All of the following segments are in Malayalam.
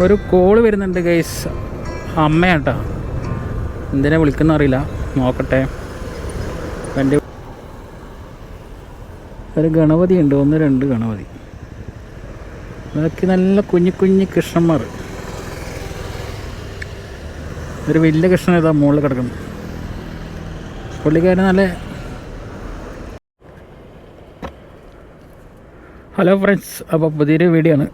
ഒരു കോൾ വരുന്നുണ്ട് ഗൈസ് അമ്മയാട്ടാ. എന്തിനാ വിളിക്കുന്ന അറിയില്ല. നോക്കട്ടെ. എന്റെ ഒരു ഗണപതി ഉണ്ട്. ഒന്ന് രണ്ട് ഗണപതി. ബാക്കി നല്ല കുഞ്ഞു കുഞ്ഞു കൃഷ്ണന്മാർ. ഒരു വലിയ കൃഷ്ണൻ ഇതാ മുകളിൽ കിടക്കുന്നു. പുള്ളിക്കാരൻ നല്ല ഹലോ ഫ്രണ്ട്സ് അപ്പോൾ പുതിയൊരു വീഡിയോ ആണ്.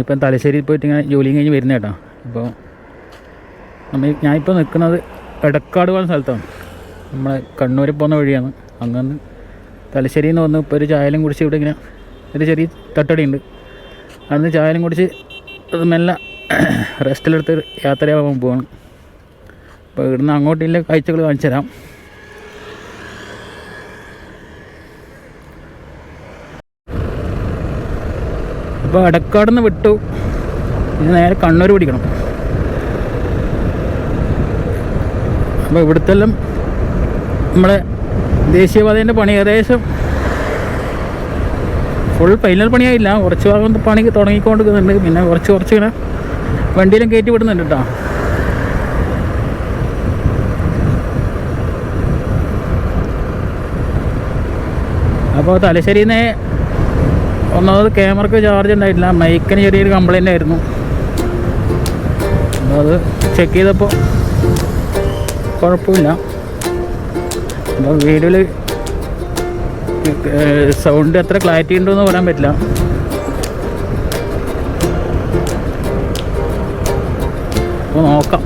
ഇപ്പം തലശ്ശേരിയിൽ പോയിട്ട് ഇങ്ങനെ ജോലിയും കഴിഞ്ഞ് വരുന്ന കേട്ടോ. അപ്പോൾ നമ്മൾ ഞാനിപ്പോൾ നിൽക്കുന്നത് എടക്കാട് പോകുന്ന സ്ഥലത്താണ്. നമ്മൾ കണ്ണൂർ പോകുന്ന വഴിയാണ്. അങ്ങനെ തലശ്ശേരിയിൽ നിന്ന് വന്ന് ഇപ്പോൾ ഒരു ചായലും കുടിച്ച് ഇവിടെ ഇങ്ങനെ ഒരു ചെറിയ തട്ടടിയുണ്ട്. അന്ന് ചായലും കുടിച്ച് അത് മെല്ലെ റെസ്റ്റിലെടുത്ത് യാത്രയാവാൻ പോവാണ്. അപ്പോൾ ഇവിടുന്ന് അങ്ങോട്ടില്ല കാഴ്ചകൾ കാണിച്ചു തരാം അപ്പോൾ എടക്കാട് നിന്ന് വിട്ടു. ഇനി നേരെ കണ്ണൂർ പിടിക്കണം. അപ്പോൾ ഇവിടുത്തെ എല്ലാം നമ്മളെ ദേശീയപാതേന്റെ പണി ഏകദേശം ഫുൾ ഫൈനൽ പണിയായില്ല. കുറച്ച് ഭാഗം പണി തുടങ്ങിക്കൊണ്ടിരിക്കുന്നുണ്ട്. പിന്നെ കുറച്ച് കുറച്ച് ഇങ്ങനെ വണ്ടിയിലും കയറ്റി വിടുന്നുണ്ട് കേട്ടോ അപ്പോൾ തലശ്ശേരിയിൽ നിന്ന് ഒന്നാമത് ക്യാമറക്ക് ചാർജ് ഉണ്ടായിട്ടില്ല. മൈക്കിന് ചെറിയൊരു കംപ്ലൈന്റ് ആയിരുന്നു. അത് ചെക്ക് ചെയ്തപ്പോൾ കുഴപ്പമില്ല. അപ്പോൾ വീഡിയോയിൽ സൗണ്ട് എത്ര ക്ലാരിറ്റി ഉണ്ടോയെന്ന് പറയാൻ പറ്റില്ല. അപ്പോൾ നോക്കാം.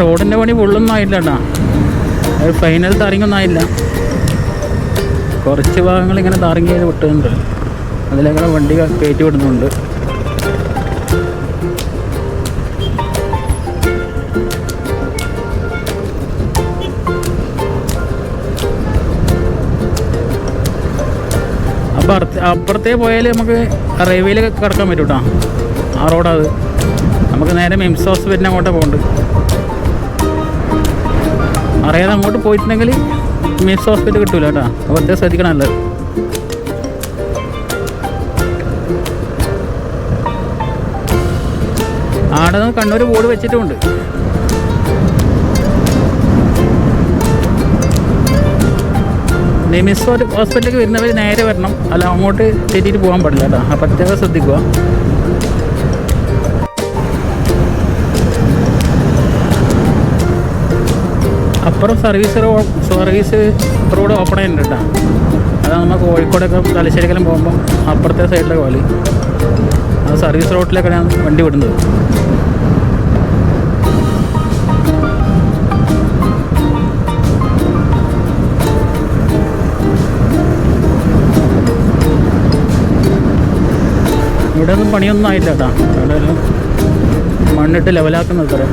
റോഡിന്റെ പണി ഫുള്ളൊന്നും ആയില്ല കേട്ടോ അത് ഫൈനൽ തറിങ്ങൊന്നും ആയില്ല. കുറച്ച് ഭാഗങ്ങൾ ഇങ്ങനെ തറങ്ങി ചെയ്ത് വിട്ടുന്നുണ്ട് അതിലേക്കുള്ള വണ്ടി കയറ്റി വിടുന്നുണ്ട്. അപ്പുറത്തേ പോയാൽ നമുക്ക് റെയിൽവേയിൽ കിടക്കാൻ പറ്റും കേട്ടോ ആ റോഡാണ് നമുക്ക് നേരെ മിംസ് ഹോസ്പിറ്റലിന് അങ്ങോട്ടേ പോകുന്നുണ്ട് അറിയാതെ അങ്ങോട്ട് പോയിട്ടുണ്ടെങ്കിൽ മിസ് ഹോസ്പിറ്റൽ കിട്ടൂല കേട്ടോ. അപ്പോൾ അത്യാവശ്യം ശ്രദ്ധിക്കണമല്ലോ ആടെ നിന്ന് കണ്ണൂർ ബോർഡ് വെച്ചിട്ടുമുണ്ട് നിമിസ് ഹോസ്പിറ്റലിലേക്ക് വരുന്നവർ നേരെ വരണം. അല്ല അങ്ങോട്ട് തെറ്റിയിട്ട് പോകാൻ പാടില്ല കേട്ടോ. അപ്പോൾ അത്യാവശ്യം ശ്രദ്ധിക്കുക. അപ്പുറം സർവീസ് സർവീസ് റോഡ് ഓപ്പൺ ചെയ്യുന്നുണ്ട് കേട്ടോ. അതാണ് നമ്മൾ കോഴിക്കോടൊക്കെ തലശ്ശേരിക്കെല്ലാം പോകുമ്പോൾ അപ്പുറത്തെ സൈഡിലെ പോലെ അത് സർവീസ് റോഡിലേക്കാണ് വണ്ടി വിടുന്നത്. ഇവിടെ ഒന്നും പണിയൊന്നും ആയില്ല കേട്ടോ. ഇവിടെ മണ്ണിട്ട് ലെവലാക്കുന്നത് തരാം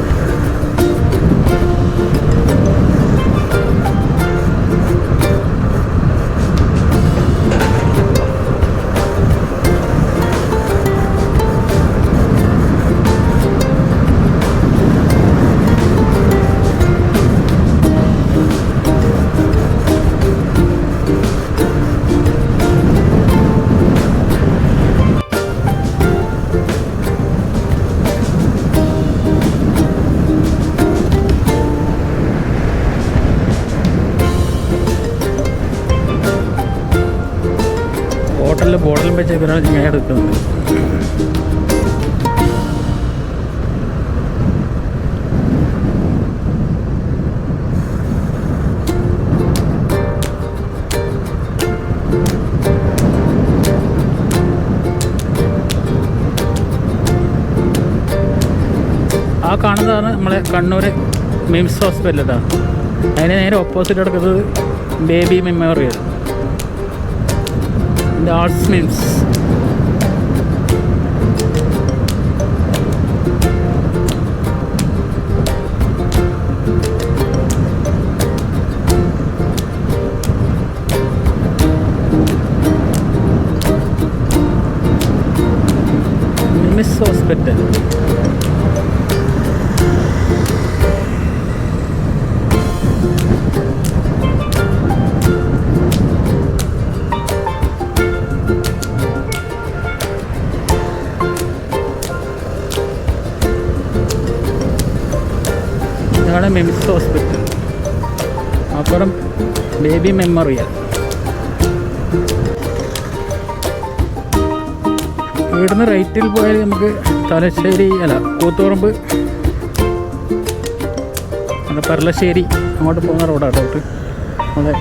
ഹോട്ടലിൽ ബോട്ടിലും വെച്ച് ഇവരാണ് ഞാൻ എടുക്കുന്നത്. ആ കാണുന്നതാണ് നമ്മളെ കണ്ണൂർ മിംസ് ഹോസ്പിറ്റൽ കേട്ടോ അതിന് നേരെ ഓപ്പോസിറ്റ് കിടക്കുന്നത് baby memorial. The arts means hospital ഇതാണ് മിംസ് ഹോസ്പിറ്റൽ. അപ്പുറം ബേബി മെമ്മോറിയൽ. ഇവിടുന്ന് റൈറ്റിൽ പോയാൽ നമുക്ക് തലശ്ശേരി അല്ല കൂത്തുപറമ്പ് അല്ല പെർലശ്ശേരി അങ്ങോട്ട് പോകുന്ന റോഡാണ് റോട്ട് അതെ.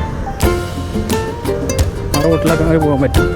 ആ റോട്ടിലൊക്കെ അങ്ങനെ പോകാൻ പറ്റും.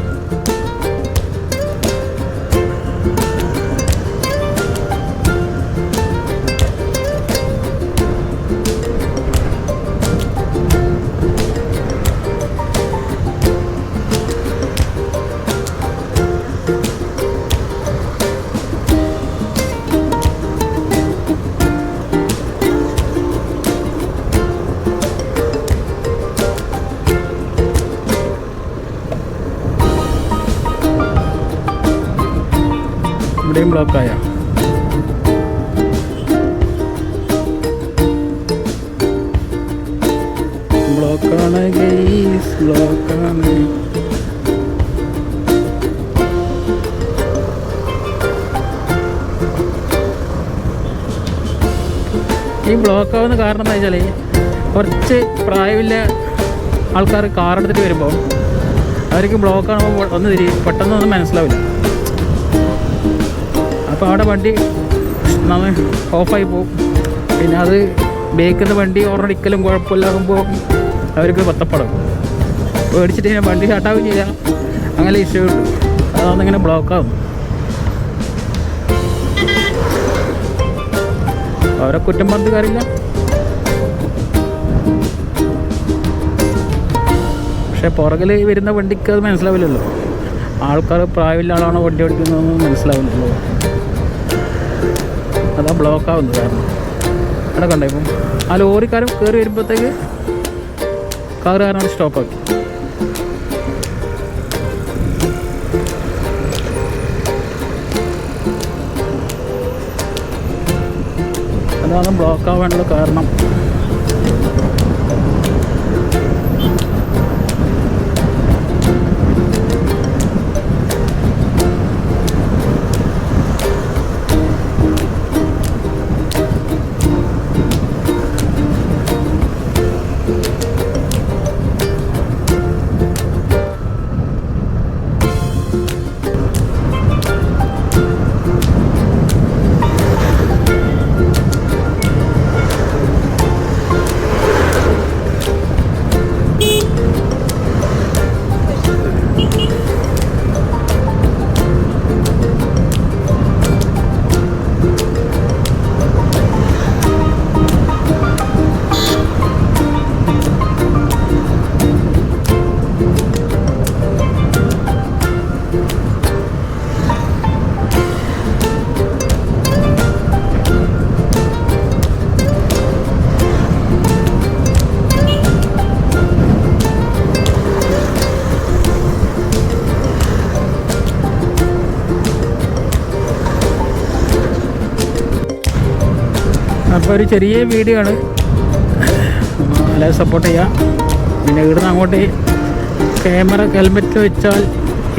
ഇവിടെയും ബ്ലോക്കായ ബ്ലോക്കാണ് ഗെയ്സ് ബ്ലോക്കാണ് ഈ ബ്ലോക്ക് ആവുന്ന കാരണം എന്താ വെച്ചാൽ കുറച്ച് പ്രായമില്ല ആൾക്കാർ കാർ എടുത്തിട്ട് വരുമ്പോൾ അവർക്ക് ബ്ലോക്ക് ആകുമ്പോൾ ഒന്ന് തിരി പെട്ടെന്നൊന്നും മനസ്സിലാവില്ല. അപ്പോൾ അവിടെ വണ്ടി നമ്മൾ ഓഫായി പോകും പിന്നെ അത് ബേക്കിൽ നിന്ന് വണ്ടി ഓർഡിക്കലും കുഴപ്പമില്ലാകുമ്പോൾ അവർക്ക് പത്തപ്പടം. മേടിച്ചിട്ട് ഞാൻ വണ്ടി ഷട്ടാവും ചെയ്യാം. അങ്ങനെ ഇഷ്യൂ അതാണ് ഇങ്ങനെ ബ്ലോക്കാവും അവരെ കുറ്റം പറഞ്ഞിട്ട് കാര്യമില്ല. പക്ഷെ പുറകിൽ വരുന്ന വണ്ടിക്ക് അത് മനസ്സിലാവില്ലല്ലോ. ആൾക്കാർ പ്രായമില്ല ആളാണോ വണ്ടി ഓടിക്കുന്നതെന്ന് മനസ്സിലാവുന്നുള്ളൂ അതാ ബ്ലോക്ക് ആവുന്നത് കാരണം. അവിടെ കണ്ടോ ഇപ്പം? ആ ലോറിക്കാരൻ കയറി വരുമ്പോഴത്തേക്ക് കാറുകാരനാണ് സ്റ്റോപ്പാക്കി അതാണ് ബ്ലോക്ക് ആവാനുള്ള കാരണം. അപ്പോൾ ഒരു ചെറിയ വീഡിയോ ആണ് എല്ലാവരും സപ്പോർട്ട് ചെയ്യാം. പിന്നെ ഇവിടുന്ന് അങ്ങോട്ട് ക്യാമറ ഹെൽമെറ്റ് വെച്ചാൽ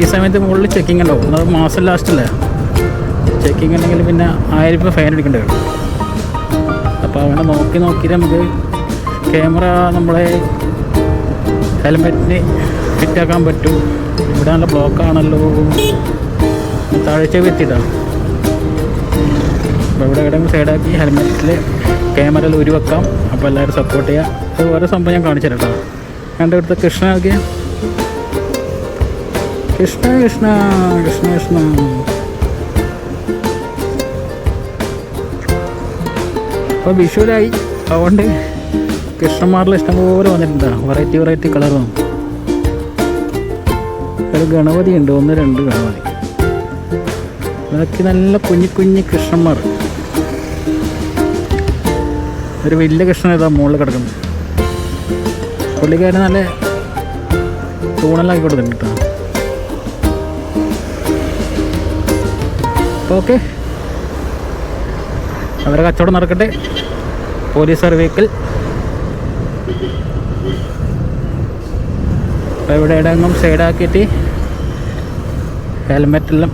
ഈ സമയത്ത് മുകളിൽ ചെക്കിംഗ് ഉണ്ടാവും. അത് മാസം ലാസ്റ്റല്ലേ ചെക്കിംഗ് ഉണ്ടെങ്കിൽ പിന്നെ ആയിരം രൂപ ഫൈൻ അടിക്കേണ്ടി വരും. അപ്പോൾ അങ്ങനെ നോക്കി നോക്കി നമുക്ക് ക്യാമറ നമ്മളെ ഹെൽമെറ്റിന് ഫിറ്റാക്കാൻ പറ്റും. ഇവിടെ നല്ല ബ്ലോക്കാണല്ലോ താഴ്ച എത്തിയിട്ടാണ് അപ്പോൾ ഇവിടെ എവിടെയെങ്കിലും സൈഡാക്കി ഹെൽമെറ്റിൽ ക്യാമറയിൽ ഒരു വെക്കാം അപ്പോൾ എല്ലാവരും സപ്പോർട്ട് ചെയ്യുക അത് വേറെ സംഭവം ഞാൻ കാണിച്ചു തരാം കേട്ടോ. കണ്ട ഇവിടുത്തെ കൃഷ്ണ നോക്കിയ കൃഷ്ണ കൃഷ്ണ കൃഷ്ണ കൃഷ്ണ. അപ്പോൾ വിഷുവിലായി. അതുകൊണ്ട് കൃഷ്ണന്മാരിൽ ഇഷ്ടംപോലെ വന്നിട്ടുണ്ട്. വെറൈറ്റി വെറൈറ്റി കളർ വന്നു ഒരു ഗണപതി ഉണ്ട് ഒന്ന് രണ്ട് ഗണപതി. അതൊക്കെ നല്ല കുഞ്ഞു കുഞ്ഞു കൃഷ്ണന്മാർ. ഒരു വലിയ കൃഷ്ണൻ ഇതാ മുകളിൽ കിടക്കുന്നു. പുള്ളിക്കാരൻ നല്ല തൂണലാക്കി കൊടുത്തിട്ടുണ്ട് കേട്ടോ. അപ്പോൾ ഓക്കെ. അവരെ കച്ചവടം നടക്കട്ടെ. പോലീസ് വെഹിക്കിൾ അപ്പോൾ ഇവിടെ ഇടങ്ങും സൈഡാക്കിയിട്ട് ഹെൽമെറ്റെല്ലാം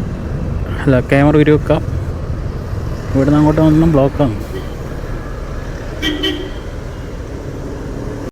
അല്ല ക്യാമറ ഉരുവെക്കാം. ഇവിടുന്ന് അങ്ങോട്ട് ഒന്നും ബ്ലോക്കാണ്